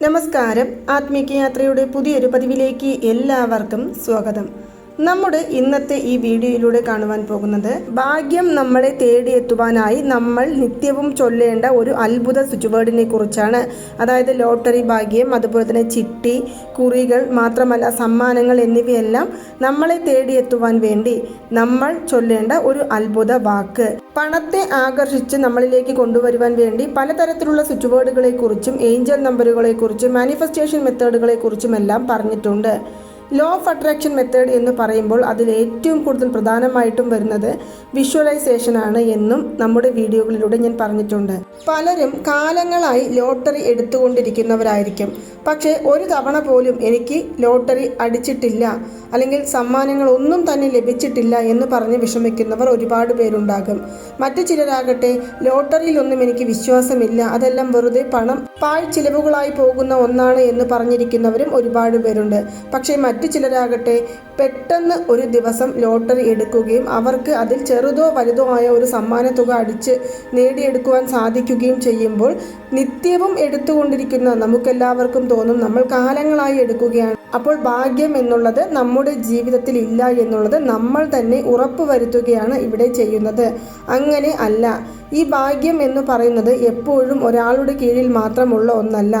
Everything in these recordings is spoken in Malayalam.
നമസ്കാരം. ആത്മീക യാത്രയുടെ പുതിയൊരു പതിവിലേക്ക് എല്ലാവർക്കും സ്വാഗതം. നമ്മുടെ ഇന്നത്തെ ഈ വീഡിയോയിലൂടെ കാണുവാൻ പോകുന്നത് ഭാഗ്യം നമ്മളെ തേടിയെത്തുവാനായി നമ്മൾ നിത്യവും ചൊല്ലേണ്ട ഒരു അത്ഭുത സ്വിച്ച് വേർഡിനെ കുറിച്ചാണ്. അതായത് ലോട്ടറി ഭാഗ്യം അതുപോലെ തന്നെ ചിട്ടി കുറികൾ മാത്രമല്ല സമ്മാനങ്ങൾ എന്നിവയെല്ലാം നമ്മളെ തേടിയെത്തുവാൻ വേണ്ടി നമ്മൾ ചൊല്ലേണ്ട ഒരു അത്ഭുത വാക്ക്. പണത്തെ ആകർഷിച്ച് നമ്മളിലേക്ക് കൊണ്ടുവരുവാൻ വേണ്ടി പലതരത്തിലുള്ള സ്വിച്ച് വേർഡുകളെ കുറിച്ചും ഏഞ്ചൽ നമ്പറുകളെക്കുറിച്ചും മാനിഫെസ്റ്റേഷൻ മെത്തേഡുകളെ കുറിച്ചും എല്ലാം പറഞ്ഞിട്ടുണ്ട്. ലോ ഓഫ് അട്രാക്ഷൻ മെത്തേഡ് എന്ന് പറയുമ്പോൾ അതിൽ ഏറ്റവും കൂടുതൽ പ്രധാനമായിട്ടും വരുന്നത് വിഷ്വലൈസേഷൻ ആണ് എന്നും നമ്മുടെ വീഡിയോകളിലൂടെ ഞാൻ പറഞ്ഞിട്ടുണ്ട്. പലരും കാലങ്ങളായി ലോട്ടറി എടുത്തുകൊണ്ടിരിക്കുന്നവരായിരിക്കും. പക്ഷേ ഒരു തവണ പോലും എനിക്ക് ലോട്ടറി അടിച്ചിട്ടില്ല. അല്ലെങ്കിൽ സമ്മാനങ്ങൾ ഒന്നും തന്നെ ലഭിച്ചിട്ടില്ല എന്ന് പറഞ്ഞ് വിഷമിക്കുന്നവർ ഒരുപാട് പേരുണ്ടാകും. മറ്റു ചിലരാകട്ടെ ലോട്ടറിയിലൊന്നും എനിക്ക് വിശ്വാസമില്ല. അതെല്ലാം വെറുതെ പണം പാഴ് ചിലവുകളായി പോകുന്ന ഒന്നാണ് എന്ന് പറഞ്ഞിരിക്കുന്നവരും ഒരുപാട് പേരുണ്ട്. പക്ഷേ മറ്റു ചിലരാകട്ടെ പെട്ടെന്ന് ഒരു ദിവസം ലോട്ടറി എടുക്കുകയും അവർക്ക് അതിൽ ചെറുതോ വലുതോ ആയ ഒരു സമ്മാന തുക അടിച്ച് നേടിയെടുക്കുവാൻ സാധിക്കുകയും ചെയ്യുമ്പോൾ നിത്യവും എടുത്തുകൊണ്ടിരിക്കുന്ന നമുക്കെല്ലാവർക്കും തോന്നും നമ്മൾ കാലങ്ങളായി എടുക്കുകയാണ്. അപ്പോൾ ഭാഗ്യം എന്നുള്ളത് നമ്മുടെ ജീവിതത്തിൽ ഇല്ല എന്നുള്ളത് നമ്മൾ തന്നെ ഉറപ്പ് വരുത്തുകയാണ് ഇവിടെ ചെയ്യുന്നത്. അങ്ങനെ അല്ല. ഈ ഭാഗ്യം എന്ന് പറയുന്നത് എപ്പോഴും ഒരാളുടെ കീഴിൽ മാത്രമുള്ള ഒന്നല്ല.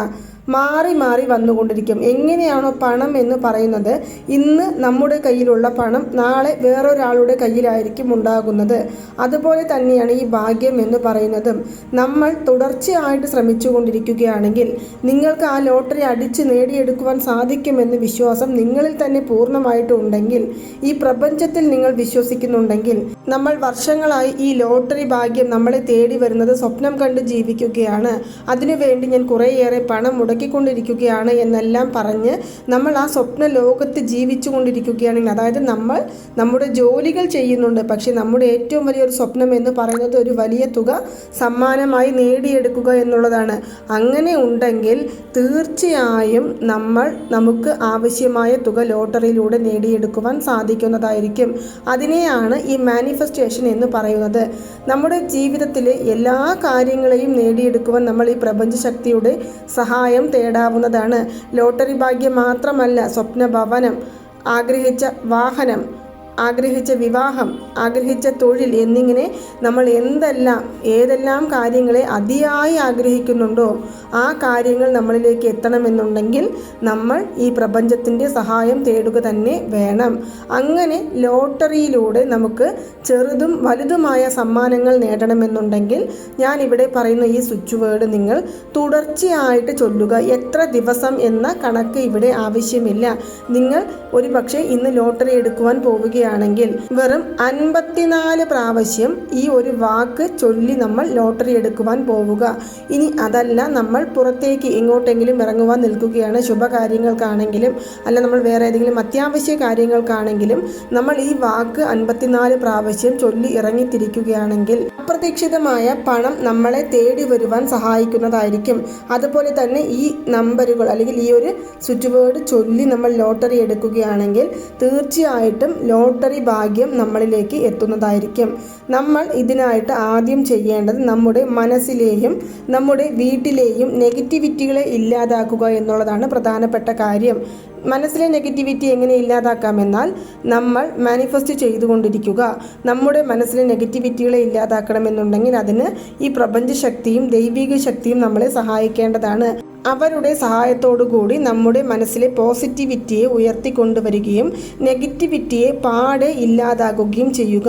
മാറി മാറി വന്നുകൊണ്ടിരിക്കും. എങ്ങനെയാണോ പണം എന്ന് പറയുന്നത് ഇന്ന് നമ്മുടെ കയ്യിലുള്ള പണം നാളെ വേറൊരാളുടെ കയ്യിലായിരിക്കും ഉണ്ടാകുന്നത്. അതുപോലെ തന്നെയാണ് ഈ ഭാഗ്യം എന്ന് പറയുന്നതും. നമ്മൾ തുടർച്ചയായിട്ട് ശ്രമിച്ചു കൊണ്ടിരിക്കുകയാണെങ്കിൽ നിങ്ങൾക്ക് ആ ലോട്ടറി അടിച്ച് നേടിയെടുക്കുവാൻ സാധിക്കുമെന്ന് വിശ്വാസം നിങ്ങളിൽ തന്നെ പൂർണമായിട്ടുണ്ടെങ്കിൽ ഈ പ്രപഞ്ചത്തിൽ നിങ്ങൾ വിശ്വസിക്കുന്നുണ്ടെങ്കിൽ നമ്മൾ വർഷങ്ങളായി ഈ ലോട്ടറി ഭാഗ്യം നമ്മളെ തേടി വരുന്നത് സ്വപ്നം കണ്ട് ജീവിക്കുകയാണ്. അതിനുവേണ്ടി ഞാൻ കുറേയേറെ പണം മുടക്കിക്കൊണ്ടിരിക്കുകയാണ് എന്നെല്ലാം പറഞ്ഞ് നമ്മൾ ആ സ്വപ്ന ലോകത്ത് ജീവിച്ചു കൊണ്ടിരിക്കുകയാണെങ്കിൽ അതായത് നമ്മൾ നമ്മുടെ ജോലികൾ ചെയ്യുന്നുണ്ട് പക്ഷേ നമ്മുടെ ഏറ്റവും വലിയൊരു സ്വപ്നം എന്ന് പറയുന്നത് ഒരു വലിയ തുക സമ്മാനമായി നേടിയെടുക്കുക എന്നുള്ളതാണ്. അങ്ങനെ ഉണ്ടെങ്കിൽ തീർച്ചയായും നമ്മൾ നമുക്ക് ആവശ്യമായ തുക ലോട്ടറിയിലൂടെ നേടിയെടുക്കുവാൻ സാധിക്കുന്നതായിരിക്കും. അതിനെയാണ് ഈ മാനിഫെസ്റ്റേഷൻ എന്ന് പറയുന്നത്. നമ്മുടെ ജീവിതത്തിലെ എല്ലാ കാര്യങ്ങളെയും നേടിയെടുക്കുവാൻ നമ്മൾ ഈ പ്രപഞ്ചശക്തിയുടെ സഹായം തേടാവുന്നതാണ്. ലോട്ടറി ഭാഗ്യം മാത്രമല്ല സ്വപ്നഭവനം ആഗ്രഹിച്ച വാഹനം ആഗ്രഹിച്ച വിവാഹം ആഗ്രഹിച്ച തൊഴിൽ എന്നിങ്ങനെ നമ്മൾ എന്തെല്ലാം ഏതെല്ലാം കാര്യങ്ങളെ അതിയായി ആഗ്രഹിക്കുന്നുണ്ടോ ആ കാര്യങ്ങൾ നമ്മളിലേക്ക് എത്തണമെന്നുണ്ടെങ്കിൽ നമ്മൾ ഈ പ്രപഞ്ചത്തിന്റെ സഹായം തേടുക തന്നെ വേണം. അങ്ങനെ ലോട്ടറിയിലൂടെ നമുക്ക് ചെറുതും വലുതുമായ സമ്മാനങ്ങൾ നേടണമെന്നുണ്ടെങ്കിൽ ഞാൻ ഇവിടെ പറയുന്ന ഈ സ്വിച്ച് വേർഡ് നിങ്ങൾ തുടർച്ചയായിട്ട് ചൊല്ലുക. എത്ര ദിവസം എന്ന കണക്ക് ഇവിടെ ആവശ്യമില്ല. നിങ്ങൾ ഒരു പക്ഷേ ഇന്ന് ലോട്ടറി എടുക്കുവാൻ പോവുകയാണ് ചെയ്യുകയാണെങ്കിൽ വെറും അൻപത്തിനാല് പ്രാവശ്യം ഈ ഒരു വാക്ക് ചൊല്ലി നമ്മൾ ലോട്ടറി എടുക്കുവാൻ പോവുക. ഇനി അതല്ല നമ്മൾ പുറത്തേക്ക് എങ്ങോട്ടെങ്കിലും ഇറങ്ങുവാൻ നിൽക്കുകയാണ് ശുഭകാര്യങ്ങൾക്കാണെങ്കിലും അല്ല നമ്മൾ വേറെ ഏതെങ്കിലും അത്യാവശ്യ കാര്യങ്ങൾക്കാണെങ്കിലും നമ്മൾ ഈ വാക്ക് അൻപത്തിനാല് പ്രാവശ്യം ചൊല്ലി ഇറങ്ങിത്തിരിക്കുകയാണെങ്കിൽ അപ്രതീക്ഷിതമായ പണം നമ്മളെ തേടി വരുവാൻ സഹായിക്കുന്നതായിരിക്കും. അതുപോലെ തന്നെ ഈ നമ്പറുകൾ അല്ലെങ്കിൽ ഈ ഒരു സ്വിച്ച് ബോർഡ് ചൊല്ലി നമ്മൾ ലോട്ടറി എടുക്കുകയാണെങ്കിൽ തീർച്ചയായിട്ടും ലോട്ടറി ഭാഗ്യം നമ്മളിലേക്ക് എത്തുന്നതായിരിക്കും. നമ്മൾ ഇതിനായിട്ട് ആദ്യം ചെയ്യേണ്ടത് നമ്മുടെ മനസ്സിലെയും നമ്മുടെ വീട്ടിലെയും നെഗറ്റിവിറ്റികളെ ഇല്ലാതാക്കുക എന്നുള്ളതാണ് പ്രധാനപ്പെട്ട കാര്യം. മനസ്സിലെ നെഗറ്റിവിറ്റി എങ്ങനെ ഇല്ലാതാക്കാമെന്നാൽ നമ്മൾ മാനിഫെസ്റ്റ് ചെയ്തുകൊണ്ടിരിക്കുക. നമ്മുടെ മനസ്സിലെ നെഗറ്റിവിറ്റികളെ ഇല്ലാതാക്കണമെന്നുണ്ടെങ്കിൽ അതിന് ഈ പ്രപഞ്ച ശക്തിയും ദൈവിക ശക്തിയും നമ്മളെ സഹായിക്കേണ്ടതാണ്. അവരുടെ സഹായത്തോടുകൂടി നമ്മുടെ മനസ്സിലെ പോസിറ്റിവിറ്റിയെ ഉയർത്തിക്കൊണ്ടുവരികയും നെഗറ്റിവിറ്റിയെ പാടെ ഇല്ലാതാക്കുകയും ചെയ്യുക.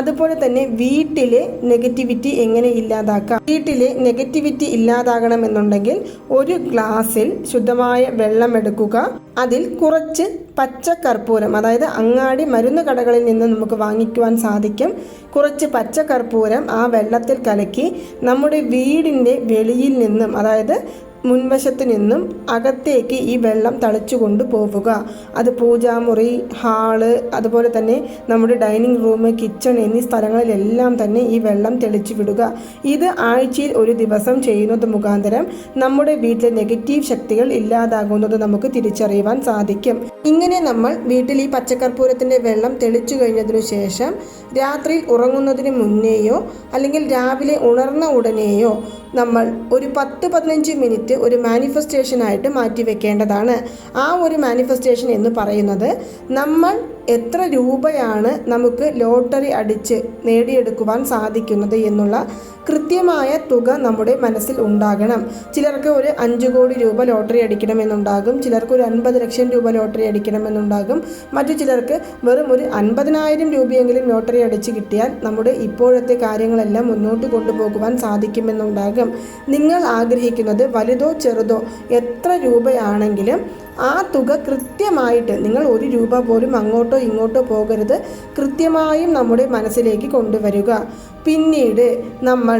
അതുപോലെ തന്നെ വീട്ടിലെ നെഗറ്റിവിറ്റി എങ്ങനെ ഇല്ലാതാക്കാം? വീട്ടിലെ നെഗറ്റിവിറ്റി ഇല്ലാതാകണമെന്നുണ്ടെങ്കിൽ ഒരു ഗ്ലാസ്സിൽ ശുദ്ധമായ വെള്ളം എടുക്കുക അതിൽ കുറച്ച് പച്ചക്കർപ്പൂരം അതായത് അങ്ങാടി മരുന്ന് കടകളിൽ നിന്ന് നമുക്ക് വാങ്ങിക്കുവാൻ സാധിക്കും. കുറച്ച് പച്ചക്കർപ്പൂരം ആ വെള്ളത്തിൽ കലക്കി നമ്മുടെ വീടിന്റെ വെളിയിൽ നിന്നും അതായത് മുൻവശത്ത് നിന്നും അകത്തേക്ക് ഈ വെള്ളം തളിച്ചു പോവുക. അത് പൂജാമുറി ഹാൾ അതുപോലെ തന്നെ നമ്മുടെ ഡൈനിങ് റൂം കിച്ചൺ എന്നീ സ്ഥലങ്ങളിലെല്ലാം തന്നെ ഈ വെള്ളം തെളിച്ചു വിടുക. ഇത് ആഴ്ചയിൽ ഒരു ദിവസം ചെയ്യുന്നത് മുഖാന്തരം നമ്മുടെ വീട്ടിലെ നെഗറ്റീവ് ശക്തികൾ ഇല്ലാതാകുന്നത് നമുക്ക് തിരിച്ചറിയുവാൻ സാധിക്കും. ഇങ്ങനെ നമ്മൾ വീട്ടിൽ ഈ പച്ചക്കർപ്പൂരത്തിന്റെ വെള്ളം തെളിച്ചു കഴിഞ്ഞതിനു ശേഷം രാത്രിയിൽ ഉറങ്ങുന്നതിന് മുന്നേയോ അല്ലെങ്കിൽ രാവിലെ ഉണർന്ന ഉടനെയോ നമ്മൾ ഒരു പത്ത് പതിനഞ്ച് മിനിറ്റ് ഒരു മാനിഫെസ്റ്റേഷനായിട്ട് മാറ്റിവെക്കേണ്ടതാണ് ആ ഒരു മാനിഫെസ്റ്റേഷൻ എന്ന് പറയുന്നത് നമ്മൾ എത്ര രൂപയാണ് നമുക്ക് ലോട്ടറി അടിച്ച് നേടിയെടുക്കുവാൻ സാധിക്കുന്നത് എന്നുള്ള കൃത്യമായ തുക നമ്മുടെ മനസ്സിൽ ഉണ്ടാകണം. ചിലർക്ക് ഒരു അഞ്ച് കോടി രൂപ ലോട്ടറി അടിക്കണമെന്നുണ്ടാകും ചിലർക്ക് ഒരു അൻപത് ലക്ഷം രൂപ ലോട്ടറി അടിക്കണമെന്നുണ്ടാകും മറ്റു ചിലർക്ക് വെറും ഒരു അൻപതിനായിരം രൂപയെങ്കിലും ലോട്ടറി അടിച്ചു കിട്ടിയാൽ നമ്മുടെ ഇപ്പോഴത്തെ കാര്യങ്ങളെല്ലാം മുന്നോട്ട് കൊണ്ടുപോകുവാൻ സാധിക്കുമെന്നുണ്ടാകും. നിങ്ങൾ ആഗ്രഹിക്കുന്നത് വലുതോ ചെറുതോ എത്ര രൂപയാണെങ്കിലും ആ തുക കൃത്യമായിട്ട് നിങ്ങൾ ഒരു രൂപ പോലും അങ്ങോട്ടോ ഇങ്ങോട്ടോ പോകരുത്. കൃത്യമായും നമ്മുടെ മനസ്സിലേക്ക് കൊണ്ടുവരിക. പിന്നീട് നമ്മൾ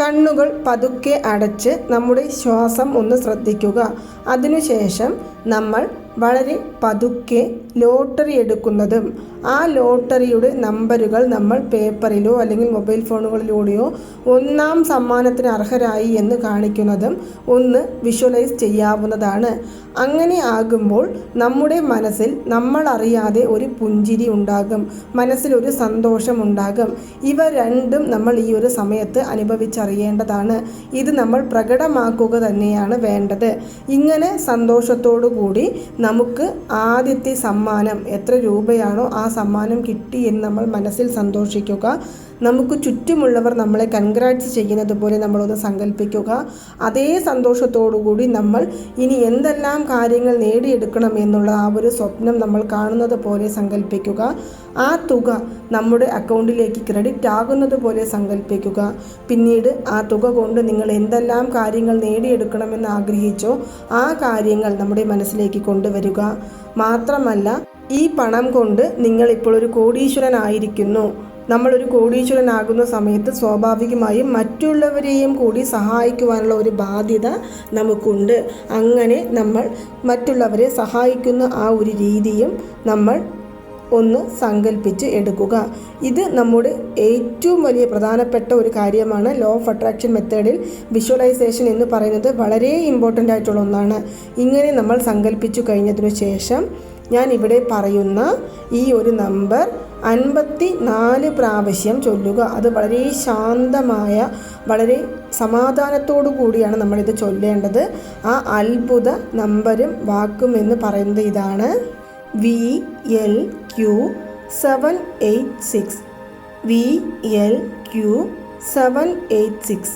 കണ്ണുകൾ പതുക്കെ അടച്ച് നമ്മുടെ ശ്വാസം ഒന്ന് ശ്രദ്ധിക്കുക. അതിനുശേഷം നമ്മൾ വളരെ പതുക്കെ ലോട്ടറി എടുക്കുന്നതും ആ ലോട്ടറിയുടെ നമ്പറുകൾ നമ്മൾ പേപ്പറിലോ അല്ലെങ്കിൽ മൊബൈൽ ഫോണുകളിലൂടെയോ ഒന്നാം സമ്മാനത്തിന് അർഹരായി എന്ന് കാണിക്കുന്നതും ഒന്ന് വിഷ്വലൈസ് ചെയ്യാവുന്നതാണ്. അങ്ങനെ ആകുമ്പോൾ നമ്മുടെ മനസ്സിൽ നമ്മൾ അറിയാതെ ഒരു പുഞ്ചിരി ഉണ്ടാകും. മനസ്സിലൊരു സന്തോഷം ഉണ്ടാകും. ഇവ രണ്ടും നമ്മൾ ഈ ഒരു സമയത്ത് അനുഭവിച്ചറിയേണ്ടതാണ്. ഇത് നമ്മൾ പ്രകടമാക്കുക തന്നെയാണ് വേണ്ടത്. ഇങ്ങനെ സന്തോഷത്തോടു കൂടി നമുക്ക് ആദ്യത്തെ സമ്മാനം എത്ര രൂപയാണോ ആ സമ്മാനം കിട്ടി എന്ന് നമ്മൾ മനസ്സിൽ സന്തോഷിക്കുക. നമുക്ക് ചുറ്റുമുള്ളവർ നമ്മളെ കൺഗ്രാറ്റ്സ് ചെയ്യുന്നത് പോലെ നമ്മളൊന്ന് സങ്കല്പിക്കുക അതേ സന്തോഷത്തോടുകൂടി നമ്മൾ ഇനി എന്തെല്ലാം കാര്യങ്ങൾ നേടിയെടുക്കണം എന്നുള്ള ആ ഒരു സ്വപ്നം നമ്മൾ കാണുന്നത് പോലെ സങ്കല്പിക്കുക ആ തുക നമ്മുടെ അക്കൗണ്ടിലേക്ക് ക്രെഡിറ്റ് ആകുന്നത് പോലെ സങ്കല്പിക്കുക പിന്നീട് ആ തുക കൊണ്ട് നിങ്ങൾ എന്തെല്ലാം കാര്യങ്ങൾ നേടിയെടുക്കണമെന്ന് ആഗ്രഹിച്ചോ ആ കാര്യങ്ങൾ നമ്മുടെ മനസ്സിലേക്ക് കൊണ്ടുവരിക. മാത്രമല്ല ഈ പണം കൊണ്ട് നിങ്ങൾ ഇപ്പോൾ ഒരു കോടീശ്വരനായിരിക്കുന്നു. നമ്മളൊരു കോടീശ്വരനാകുന്ന സമയത്ത് സ്വാഭാവികമായും മറ്റുള്ളവരെയും കൂടി സഹായിക്കുവാനുള്ള ഒരു ബാധ്യത നമുക്കുണ്ട്. അങ്ങനെ നമ്മൾ മറ്റുള്ളവരെ സഹായിക്കുന്ന ആ ഒരു രീതിയും നമ്മൾ ഒന്ന് സങ്കല്പിച്ച് എടുക്കുക. ഇത് നമ്മുടെ ഏറ്റവും വലിയ പ്രധാനപ്പെട്ട ഒരു കാര്യമാണ്. ലോ ഓഫ് അട്രാക്ഷൻ മെത്തേഡിൽ വിഷ്വലൈസേഷൻ എന്ന് പറയുന്നത് വളരെ ഇമ്പോർട്ടന്റ് ആയിട്ടുള്ള ഒന്നാണ്. ഇങ്ങനെ നമ്മൾ സങ്കല്പിച്ചു കഴിഞ്ഞതിനു ശേഷം ഞാൻ ഇവിടെ പറയുന്ന ഈ ഒരു നമ്പർ അൻപത്തി നാല് പ്രാവശ്യം ചൊല്ലുക. അത് വളരെ ശാന്തമായ വളരെ സമാധാനത്തോടു കൂടിയാണ് നമ്മളിത് ചൊല്ലേണ്ടത്. ആ അത്ഭുത നമ്പരും വാക്കും എന്ന് പറയുന്നത് ഇതാണ്. V L Q seven eight six. V L Q seven eight six.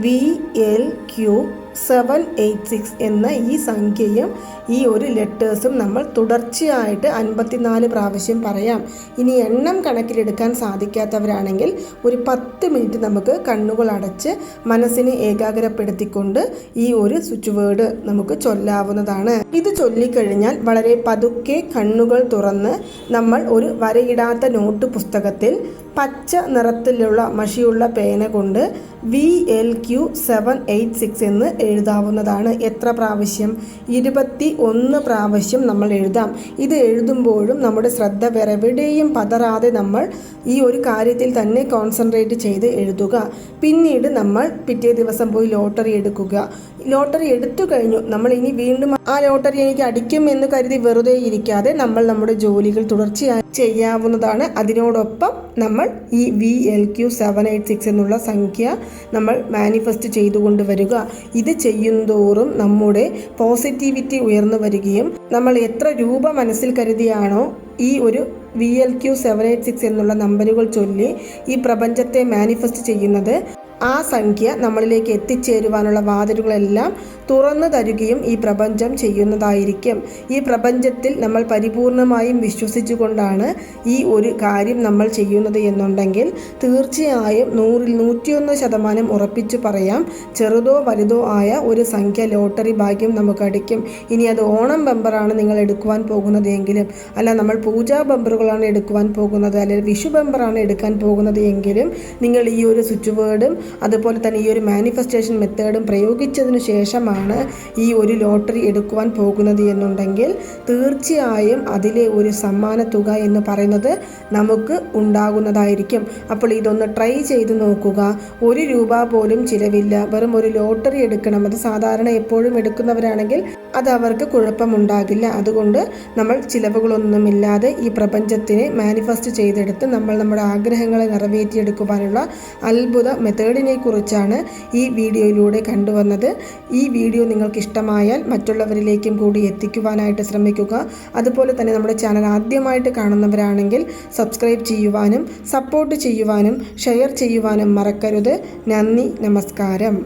V L Q seven eight six എന്ന ഈ സംഖ്യയും ഈ ഒരു ലെറ്റേഴ്സും നമ്മൾ തുടർച്ചയായിട്ട് അൻപത്തിനാല് പ്രാവശ്യം പറയാം. ഇനി എണ്ണം കണക്കിലെടുക്കാൻ സാധിക്കാത്തവരാണെങ്കിൽ ഒരു പത്ത് മിനിറ്റ് നമുക്ക് കണ്ണുകൾ അടച്ച് മനസ്സിനെ ഏകാഗ്രപ്പെടുത്തിക്കൊണ്ട് ഈ ഒരു സ്വിച്ച് വേർഡ് നമുക്ക് ചൊല്ലാവുന്നതാണ്. ഇത് ചൊല്ലിക്കഴിഞ്ഞാൽ വളരെ പതുക്കെ കണ്ണുകൾ തുറന്ന് നമ്മൾ ഒരു വരയിടാത്ത നോട്ട് പുസ്തകത്തിൽ പച്ച നിറത്തിലുള്ള മഷിയുള്ള പേന കൊണ്ട് V L Q seven eight six എന്ന് എഴുതാവുന്നതാണ്. എത്ര പ്രാവശ്യം? ഇരുപത്തി ഒന്ന് പ്രാവശ്യം നമ്മൾ എഴുതാം. ഇത് എഴുതുമ്പോഴും നമ്മുടെ ശ്രദ്ധ വേറെവിടെയും പതറാതെ നമ്മൾ ഈ ഒരു കാര്യത്തിൽ തന്നെ കോൺസെൻട്രേറ്റ് ചെയ്ത് എഴുതുക. പിന്നീട് നമ്മൾ പിറ്റേ ദിവസം പോയി ലോട്ടറി എടുക്കുക. ലോട്ടറി എടുത്തു കഴിഞ്ഞു. നമ്മൾ ഇനി വീണ്ടും ആ ലോട്ടറി എനിക്ക് അടിക്കും എന്ന് കരുതി വെറുതെ ഇരിക്കാതെ നമ്മൾ നമ്മുടെ ജോലികൾ തുടർച്ചയായി ചെയ്യാവുന്നതാണ്. അതിനോടൊപ്പം നമ്മൾ ഈ V L Q seven eight six എന്നുള്ള സംഖ്യ നമ്മൾ മാനിഫെസ്റ്റ് ചെയ്തുകൊണ്ട് വരിക. ഇത് ചെയ്യുന്തോറും നമ്മുടെ പോസിറ്റിവിറ്റി ഉയർന്നു വരികയും നമ്മൾ എത്ര രൂപ മനസ്സിൽ കരുതിയാണോ ഈ ഒരു V L Q seven eight six എന്നുള്ള നമ്പറുകൾ ചൊല്ലി ഈ പ്രപഞ്ചത്തെ മാനിഫെസ്റ്റ് ചെയ്യുന്നത് ആ സംഖ്യ നമ്മളിലേക്ക് എത്തിച്ചേരുവാനുള്ള വാതിലുകളെല്ലാം തുറന്നു തരികയും ഈ പ്രപഞ്ചം ചെയ്യുന്നതായിരിക്കും. ഈ പ്രപഞ്ചത്തിൽ നമ്മൾ പരിപൂർണമായും വിശ്വസിച്ചുകൊണ്ടാണ് ഈ ഒരു കാര്യം നമ്മൾ ചെയ്യുന്നത് എന്നുണ്ടെങ്കിൽ തീർച്ചയായും നൂറിൽ നൂറ്റിയൊന്ന് ശതമാനം ഉറപ്പിച്ചു പറയാം ചെറുതോ വലുതോ ആയ ഒരു സംഖ്യ ലോട്ടറി ഭാഗ്യം നമുക്ക് അടിക്കും. ഇനി അത് ഓണം ബമ്പറാണ് നിങ്ങൾ എടുക്കുവാൻ പോകുന്നത് എങ്കിലും അല്ല നമ്മൾ പൂജാ ബമ്പറുകളാണ് എടുക്കുവാൻ പോകുന്നത് അല്ലെങ്കിൽ വിഷു ബമ്പറാണ് എടുക്കാൻ പോകുന്നത് എങ്കിലും നിങ്ങൾ ഈ ഒരു സ്വിച്ച് വേർഡും അതുപോലെ തന്നെ ഈ ഒരു മാനിഫെസ്റ്റേഷൻ മെത്തേഡും പ്രയോഗിച്ചതിന് ശേഷമാണ് ഈ ഒരു ലോട്ടറി എടുക്കുവാൻ പോകുന്നത് എന്നുണ്ടെങ്കിൽ തീർച്ചയായും അതിലെ ഒരു സമ്മാന തുക എന്ന് പറയുന്നത് നമുക്ക് ഉണ്ടാകുന്നതായിരിക്കും. അപ്പോൾ ഇതൊന്ന് ട്രൈ ചെയ്ത് നോക്കുക. ഒരു രൂപ പോലും ചിലവില്ല. വെറും ഒരു ലോട്ടറി എടുക്കണം. അത് സാധാരണ എപ്പോഴും എടുക്കുന്നവരാണെങ്കിൽ അത് അവർക്ക് കുഴപ്പമുണ്ടാകില്ല. അതുകൊണ്ട് നമ്മൾ ചിലവുകളൊന്നുമില്ലാതെ ഈ പ്രപഞ്ചത്തിനെ മാനിഫെസ്റ്റ് ചെയ്തെടുത്ത് നമ്മൾ നമ്മുടെ ആഗ്രഹങ്ങളെ നിറവേറ്റിയെടുക്കുവാനുള്ള അത്ഭുത മെത്തേഡിനെ കുറിച്ചാണ് ഈ വീഡിയോയിലൂടെ കണ്ടുവന്നത്. ഈ വീഡിയോ നിങ്ങൾക്ക് ഇഷ്ടമായാൽ മറ്റുള്ളവരിലേക്കും കൂടി എത്തിക്കുവാനായിട്ട് ശ്രമിക്കുക. അതുപോലെ തന്നെ നമ്മുടെ ചാനൽ ആദ്യമായിട്ട് കാണുന്നവരാണെങ്കിൽ സബ്സ്ക്രൈബ് ചെയ്യുവാനും സപ്പോർട്ട് ചെയ്യുവാനും ഷെയർ ചെയ്യുവാനും മറക്കരുത്. നന്ദി നമസ്കാരം.